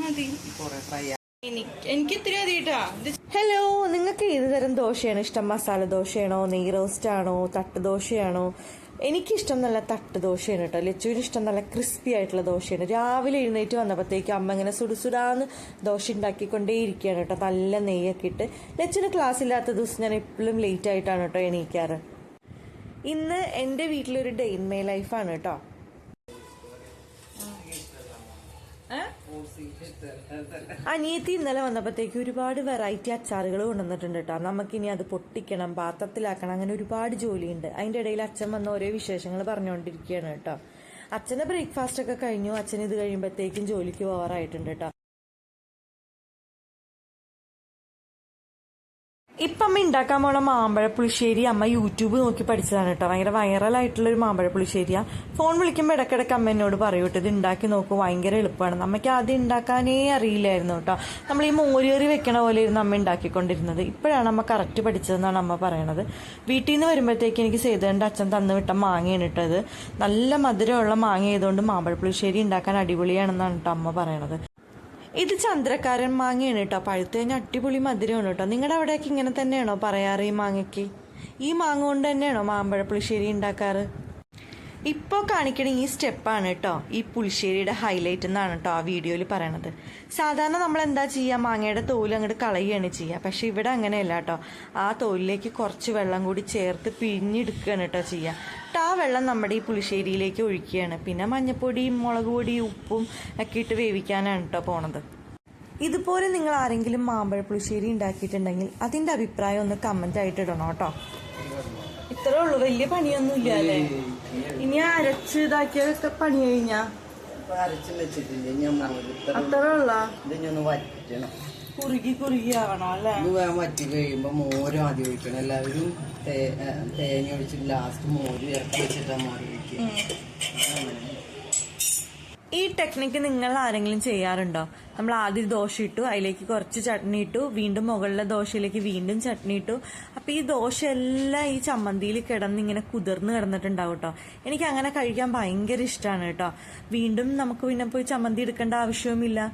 മതി കുറേ ഫ്രൈ എനിക്ക് ഹലോ നിങ്ങൾക്ക് ഏത് തരം ദോശയാണ് ഇഷ്ടം? മസാല ദോശയാണോ നെയ് റോസ്റ്റ് ആണോ തട്ട് ദോശയാണോ? എനിക്കിഷ്ടം നല്ല തട്ട് ദോശയാണ് കേട്ടോ. ലച്ചുവിന് ഇഷ്ടം നല്ല ക്രിസ്പി ആയിട്ടുള്ള ദോശയാണ്. രാവിലെ എഴുന്നേറ്റ് വന്നപ്പോഴത്തേക്ക് അമ്മ ഇങ്ങനെ സുടുസുടാന്ന് ദോശ ഉണ്ടാക്കിക്കൊണ്ടേ ഇരിക്കുകയാണ് കേട്ടോ. നല്ല നെയ്യൊക്കെ ഇട്ട്. ലച്ചുവിന് ക്ലാസ് ഇല്ലാത്ത ദിവസം ഞാൻ എപ്പോഴും ലേറ്റ് ആയിട്ടാണ് കേട്ടോ എണീക്കാറ്. ഇന്ന് എന്റെ വീട്ടിലൊരു ഡെയിൻ മൈ ലൈഫാണ് കേട്ടോ. അനിയത്തി ഇന്നലെ വന്നപ്പോഴത്തേക്ക് ഒരുപാട് വെറൈറ്റി അച്ചാറുകൾ കൊണ്ടുവന്നിട്ടുണ്ട് കേട്ടോ നമുക്കിനി അത് പൊട്ടിക്കണം പാത്രത്തിലാക്കണം അങ്ങനെ ഒരുപാട് ജോലിയുണ്ട്. അതിന്റെ ഇടയിൽ അച്ഛൻ വന്ന ഓരോ വിശേഷങ്ങൾ പറഞ്ഞുകൊണ്ടിരിക്കുകയാണ് കേട്ടോ അച്ഛന്റെ ബ്രേക്ക്ഫാസ്റ്റ് ഒക്കെ കഴിഞ്ഞു. അച്ഛൻ ഇത് കഴിയുമ്പോഴത്തേക്കും ജോലിക്ക് പോവാറായിട്ടുണ്ട് കേട്ടോ അമ്മ ഉണ്ടാക്കാൻ പോണ മാമ്പഴ പുളിശ്ശേരി അമ്മ യൂട്യൂബ് നോക്കി പഠിച്ചതാണ് കേട്ടോ. ഭയങ്കര വൈറലായിട്ടുള്ള ഒരു മാമ്പഴ ഫോൺ വിളിക്കുമ്പോൾ ഇടയ്ക്കിടയ്ക്ക് അമ്മ എന്നോട് പറയും കേട്ടോ ഇത് ഉണ്ടാക്കി നോക്കൂ ഭയങ്കര എളുപ്പമാണ് അമ്മയ്ക്ക് ആദ്യം ഉണ്ടാക്കാനേ അറിയില്ലായിരുന്നു കേട്ടോ. നമ്മൾ ഈ മോരുകറി വെക്കണ പോലെ ഇരുന്ന് അമ്മ ഉണ്ടാക്കിക്കൊണ്ടിരുന്നത് ഇപ്പോഴാണ് അമ്മ കറക്റ്റ് പഠിച്ചതെന്നാണ് അമ്മ പറയണത്. വീട്ടിൽ നിന്ന് വരുമ്പോഴത്തേക്ക് എനിക്ക് സേതുവിന്റെ അച്ഛൻ തന്നു വിട്ട മാങ്ങയാണ് ഇട്ടത് നല്ല മധുരമുള്ള മാങ്ങ ആയതുകൊണ്ട് മാമ്പഴ പുളിശ്ശേരി ഉണ്ടാക്കാൻ അടിപൊളിയാണെന്നാണ് കേട്ടോ അമ്മ പറയണത്. ഇത് ചന്ദ്രക്കാരൻ മാങ്ങയാണ് കേട്ടോ. പഴുത്ത് കഴിഞ്ഞാൽ അടിപൊളി മധുരമാണ് കേട്ടോ. നിങ്ങളുടെ അവിടെയൊക്കെ ഇങ്ങനെ തന്നെയാണോ പറയാറ് ഈ മാങ്ങയ്ക്ക്? ഈ മാങ്ങ കൊണ്ട് തന്നെയാണോ മാമ്പഴ പുളിശ്ശേരി ഉണ്ടാക്കാറ്? ഇപ്പോൾ കാണിക്കണ ഈ സ്റ്റെപ്പാണ് കേട്ടോ ഈ പുളിശ്ശേരിയുടെ ഹൈലൈറ്റ് എന്നാണ് കേട്ടോ ആ വീഡിയോയിൽ പറയണത്. സാധാരണ നമ്മൾ എന്താ ചെയ്യുക മാങ്ങയുടെ തോൽ അങ്ങോട്ട് കളയുകയാണ് ചെയ്യുക പക്ഷേ ഇവിടെ അങ്ങനെയല്ല കേട്ടോ ആ തോലിലേക്ക് കുറച്ച് വെള്ളം കൂടി ചേർത്ത് പിഴിഞ്ഞെടുക്കുകയാണ് കേട്ടോ ചെയ്യുക ആ വെള്ളം നമ്മുടെ ഈ പുളിശ്ശേരിയിലേക്ക് ഒഴിക്കുകയാണ്. പിന്നെ മഞ്ഞപ്പൊടിയും മുളക് പൊടിയും ഉപ്പും ഒക്കെ ഇട്ട് വേവിക്കാനാണ് കേട്ടോ പോണത്. ഇതുപോലെ നിങ്ങൾ ആരെങ്കിലും മാമ്പഴ പുളിശ്ശേരി ഉണ്ടാക്കിയിട്ടുണ്ടെങ്കിൽ അതിന്റെ അഭിപ്രായം ഒന്ന് കമന്റ് ആയിട്ട് ഇടണം കേട്ടോ ഇത്രേ ഉള്ളു. വലിയ പണിയൊന്നും ഇല്ല അല്ലേ ഇനി അരച്ച് ഇതാക്കിയതൊക്കെ പണി കഴിഞ്ഞാ? അത്രേ ഉള്ള? കുറുകി കുറുകി ആവണം അല്ലേ? വറ്റി കഴിയുമ്പോ മോര് ആദ്യം ഒഴിക്കണം. എല്ലാവരും തേങ്ങ ഒഴിച്ചിട്ട് ലാസ്റ്റ് മോര് ഇറക്കി വെച്ചിട്ടാ മോര് ഒഴിക്കുക. ഈ ടെക്നിക്ക് നിങ്ങൾ ആരെങ്കിലും ചെയ്യാറുണ്ടോ? നമ്മൾ ആദ്യം ദോശ ഇട്ടു അതിലേക്ക് കുറച്ച് ചട്നി ഇട്ടു വീണ്ടും മുകളിലെ ദോശയിലേക്ക് വീണ്ടും ചട്നി ഇട്ടു. അപ്പൊ ഈ ദോശ എല്ലാം ഈ ചമ്മന്തിയിൽ കിടന്ന് ഇങ്ങനെ കുതിർന്ന് കിടന്നിട്ടുണ്ടാവും കേട്ടോ എനിക്ക് അങ്ങനെ കഴിക്കാൻ ഭയങ്കര ഇഷ്ടമാണ് കേട്ടോ വീണ്ടും നമുക്ക് പിന്നെ പോയി ചമ്മന്തി എടുക്കേണ്ട ആവശ്യവുമില്ല.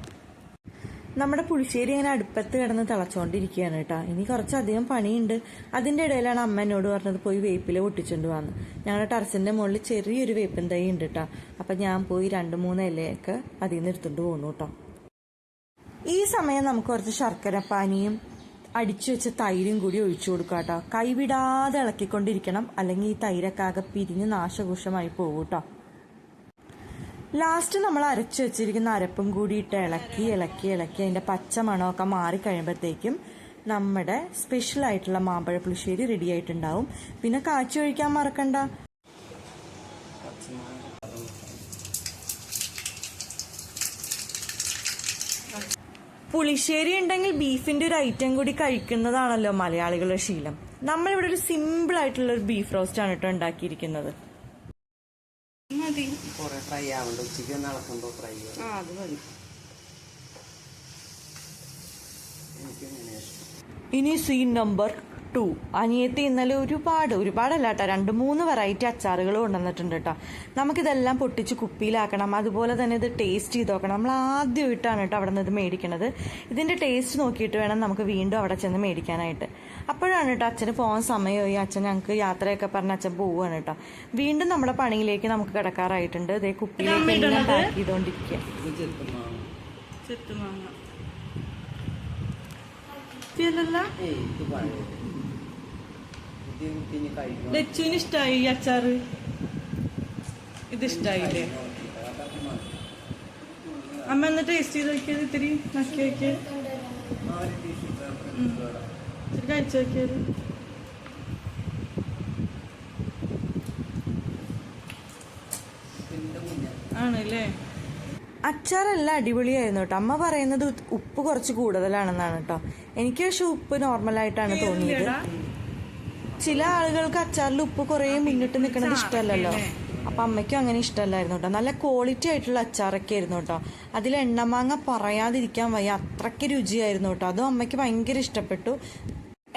നമ്മുടെ പുളിശ്ശേരി ഇങ്ങനെ അടുപ്പത്ത് കിടന്ന് തിളച്ചോണ്ടിരിക്കുകയാണ് കേട്ടോ. ഇനി കുറച്ചധികം പണിയുണ്ട്. അതിന്റെ ഇടയിലാണ് അമ്മ എന്നോട് പറഞ്ഞത് പോയി വേപ്പില പൊട്ടിച്ചുകൊണ്ട് വന്ന്. ഞങ്ങളുടെ ടെറസിന്റെ മുകളിൽ ചെറിയൊരു വേപ്പിൻ തൈ ഉണ്ട് കേട്ടോ. അപ്പൊ ഞാൻ പോയി രണ്ട് മൂന്ന് ഇലയൊക്കെ അതിൽ നിന്ന് എടുത്തുകൊണ്ട് പോന്നു കേട്ടോ. ഈ സമയം നമുക്ക് കുറച്ച് ശർക്കര പാനിയും അടിച്ചു വെച്ച തൈരും കൂടി ഒഴിച്ചു കൊടുക്കുക കേട്ടോ. കൈവിടാതെ ഇളക്കിക്കൊണ്ടിരിക്കണം. അല്ലെങ്കിൽ ഈ തൈരൊക്കെ ആകെ പിരിഞ്ഞ് നാശകൂഷമായി പോകും കേട്ടോ. ലാസ്റ്റ് നമ്മൾ അരച്ചു വെച്ചിരിക്കുന്ന അരപ്പും കൂടി ഇട്ട് ഇളക്കി ഇളക്കി ഇളക്കി അതിന്റെ പച്ച മണമൊക്കെ മാറി കഴിയുമ്പോഴത്തേക്കും നമ്മുടെ സ്പെഷ്യൽ ആയിട്ടുള്ള മാമ്പഴ പുളിശ്ശേരി റെഡി ആയിട്ടുണ്ടാവും. പിന്നെ കാച്ചി ഒഴിക്കാൻ മറക്കണ്ട. പുളിശ്ശേരി ഉണ്ടെങ്കിൽ ബീഫിന്റെ ഒരു ഐറ്റം കൂടി കഴിക്കുന്നതാണല്ലോ മലയാളികളുടെ ശീലം. നമ്മളിവിടെ ഒരു സിമ്പിൾ ആയിട്ടുള്ള ഒരു ബീഫ് റോസ്റ്റ് ആണ് കേട്ടോ ഉണ്ടാക്കിയിരിക്കുന്നത്. മതി. കുറെ ഫ്രൈ ആവണ്ട? ഉച്ചയ്ക്ക് ഒന്ന് ഇളക്കുമ്പോ ഫ്രൈ ആ അത് മതി. ഇനി സീൻ നമ്പർ ടു അനിയത്തി ഇന്നലെ ഒരുപാട് ഒരുപാടല്ല കേട്ടോ രണ്ട് മൂന്ന് വെറൈറ്റി അച്ചാറുകൾ കൊണ്ടുവന്നിട്ടുണ്ട് കേട്ടോ നമുക്കിതെല്ലാം പൊട്ടിച്ച് കുപ്പിയിലാക്കണം. അതുപോലെ തന്നെ ഇത് ടേസ്റ്റ് ചെയ്ത് നോക്കണം. നമ്മൾ ആദ്യമായിട്ടാണ് കേട്ടോ അവിടെ നിന്ന് ഇത് മേടിക്കണത്. ഇതിന്റെ ടേസ്റ്റ് നോക്കിയിട്ട് വേണം നമുക്ക് വീണ്ടും അവിടെ ചെന്ന് മേടിക്കാനായിട്ട്. അപ്പോഴാണ് കേട്ടോ അച്ഛന് പോകാൻ സമയമായി. അച്ഛൻ ഞങ്ങൾക്ക് യാത്രയൊക്കെ പറഞ്ഞ് അച്ഛൻ പോവുകയാണ് കേട്ടോ വീണ്ടും നമ്മുടെ പണിയിലേക്ക് നമുക്ക് കിടക്കാറായിട്ടുണ്ട്. ഇതേ കുപ്പിയിലേക്ക് എല്ലാം പാക്ക് ചെയ്തുകൊണ്ടിരിക്കുക ഇത് ചെറുപ്പം ലച്ചുവിന് ഇഷ്ടായി ഈ അച്ചാറ്? ഇത് ഇഷ്ടായില്ലേ അമ്മ എന്നാ ടേസ്റ്റ് ചെയ്ത് നോക്കിയത് ഇത്തിരി നക്കി നോക്കിയത് ഇത്തിരി കഴിച്ചു നോക്കിയത് ആണല്ലേ? അച്ചാറെല്ലാം അടിപൊളിയായിരുന്നു കേട്ടോ. അമ്മ പറയുന്നത് ഉപ്പ് കുറച്ച് കൂടുതലാണെന്നാണ് കേട്ടോ. എനിക്ക് പക്ഷെ ഉപ്പ് നോർമലായിട്ടാണ് തോന്നിയത്. ചില ആളുകൾക്ക് അച്ചാറിൽ ഉപ്പ് കുറേ മുന്നിട്ട് നിൽക്കുന്നത് ഇഷ്ടമല്ലല്ലോ. അപ്പൊ അമ്മയ്ക്കും അങ്ങനെ ഇഷ്ടമല്ലായിരുന്നു കേട്ടോ. നല്ല ക്വാളിറ്റി ആയിട്ടുള്ള അച്ചാറൊക്കെ ആയിരുന്നു കേട്ടോ. അതിൽ എണ്ണമാങ്ങ പറയാതിരിക്കാൻ വയ്യ. അത്രയ്ക്ക് രുചിയായിരുന്നു കേട്ടോ. അതും അമ്മയ്ക്ക് ഭയങ്കര ഇഷ്ടപ്പെട്ടു.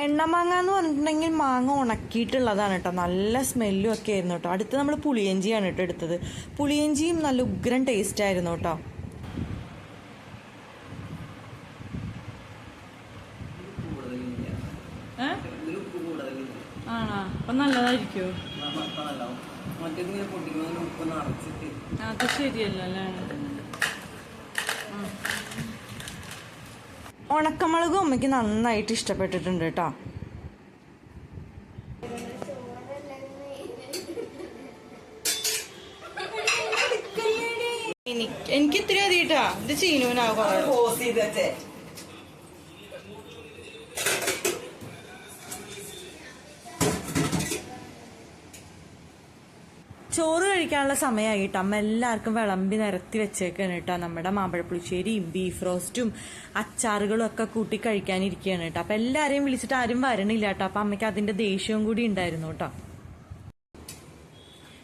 എണ്ണമാങ്ങ എന്ന് പറഞ്ഞിട്ടുണ്ടെങ്കിൽ മാങ്ങ ഉണക്കിയിട്ടുള്ളതാണ് കേട്ടോ. നല്ല സ്മെല്ലും ഒക്കെ ആയിരുന്നു കേട്ടോ. അടുത്ത് നമ്മൾ പുളിയഞ്ചിയാണ് കേട്ടോ എടുത്തത്. പുളിയഞ്ചിയും നല്ല ഉഗ്രൻ ടേസ്റ്റ് ആയിരുന്നു കേട്ടോ. അപ്പൊ നല്ലതായിരിക്കോ നല്ലതാവും മറ്റേതിങ്ങനെ പൊട്ടിക്കുന്നതിന് ഉപ്പ് നിറച്ചിട്ട് അത് ശരിയല്ലല്ലേ ഉണക്കമുളകും അമ്മയ്ക്ക് നന്നായിട്ട് ഇഷ്ടപ്പെട്ടിട്ടുണ്ട് കേട്ടോ. എനിക്ക് എനിക്ക് ഇത്തിരി മതി കേട്ടാ ഇത് ചീനുവിനാ പറയാം ചോറ് കഴിക്കാനുള്ള സമയമായിട്ട് അമ്മ എല്ലാവർക്കും വിളമ്പി നിരത്തി വെച്ചേക്കാണ് കേട്ടോ. നമ്മുടെ മാമ്പഴപ്പുളിശ്ശേരിയും ബീഫ് റോസ്റ്റും അച്ചാറുകളും ഒക്കെ കൂട്ടി കഴിക്കാനിരിക്കുകയാണ് കേട്ടോ. അപ്പൊ എല്ലാവരെയും വിളിച്ചിട്ട് ആരും വരണില്ല കേട്ടോ. അപ്പൊ അമ്മയ്ക്ക് അതിന്റെ ദേഷ്യവും കൂടി ഉണ്ടായിരുന്നു കേട്ടോ.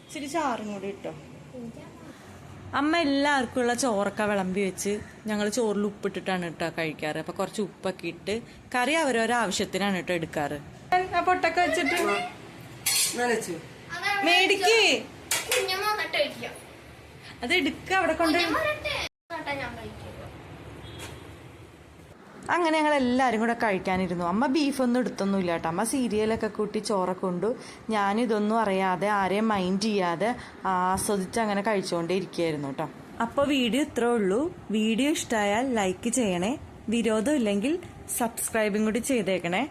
ഇച്ചിരി ചാറും കൂടി കേട്ടോ അമ്മ എല്ലാവർക്കും ഉള്ള ചോറൊക്കെ വിളമ്പി വെച്ച് ഞങ്ങൾ ചോറിൽ ഉപ്പിട്ടിട്ടാണ് കേട്ടോ കഴിക്കാറ്. അപ്പൊ കുറച്ച് ഉപ്പൊക്കെ ഇട്ട് കറി അവരോരോ ആവശ്യത്തിനാണ് കേട്ടോ എടുക്കാറ്. പൊട്ടൊക്കെ വെച്ചിട്ട്. മേടിക്കേ. അത് എടുക്ക അവിടെ കൊണ്ട്. അങ്ങനെ ഞങ്ങൾ എല്ലാവരും കൂടെ കഴിക്കാനിരുന്നു. അമ്മ ബീഫൊന്നും എടുത്തൊന്നുമില്ല കേട്ടോ. അമ്മ സീരിയലൊക്കെ കൂട്ടി ചോറൊക്കെ കൊണ്ടു. ഞാനിതൊന്നും അറിയാതെ ആരെയും മൈൻഡ് ചെയ്യാതെ ആസ്വദിച്ച് അങ്ങനെ കഴിച്ചുകൊണ്ടേ ഇരിക്കുകയായിരുന്നു കേട്ടോ. അപ്പോൾ വീഡിയോ ഇത്രേ ഉള്ളൂ. വീഡിയോ ഇഷ്ടമായാൽ ലൈക്ക് ചെയ്യണേ. വിരോധം ഇല്ലെങ്കിൽ സബ്സ്ക്രൈബും കൂടി ചെയ്തേക്കണേ.